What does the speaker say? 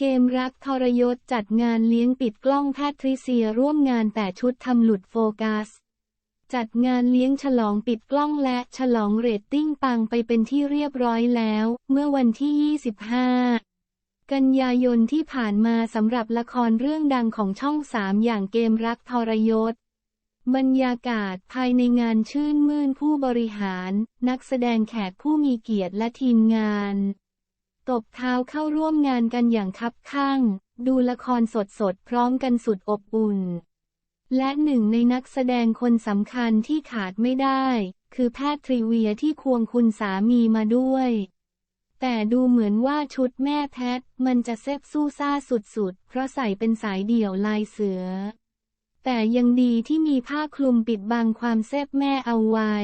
เกมรักทรยศจัดงานเลี้ยงปิดกล้องแพทริเซียร่วมงานแต่ชุดทำหลุดโฟกัส จัดงานเลี้ยงฉลองปิดกล้องและฉลองเรตติ้งปังไปเป็นที่เรียบร้อยแล้ว เมื่อวันที่ 25 กันยายนที่ผ่านมาสำหรับละครเรื่องดังของช่องสามอย่างเกมรักทรยศ บรรยากาศภายในงานชื่นมื่นผู้บริหาร นักแสดงแขกผู้มีเกียรติและทีมงาน ตบเท้าเข้าร่วมงานกันอย่างคับข้าง ดูละครสดๆพร้อมกันสุดอบอุ่น และหนึ่งในนักแสดงคนสำคัญที่ขาดไม่ได้ คือแพทย์ทริเวียที่ควงคุณสามีมาด้วย แต่ดูเหมือนว่าชุดแม่แพทย์มันจะเซบสู้ซ่าสุดๆ เพราะใส่เป็นสายเดี่ยวลายเสือ แต่ยังดีที่มีผ้าคลุมปิดบังความเซบแม่เอาไว้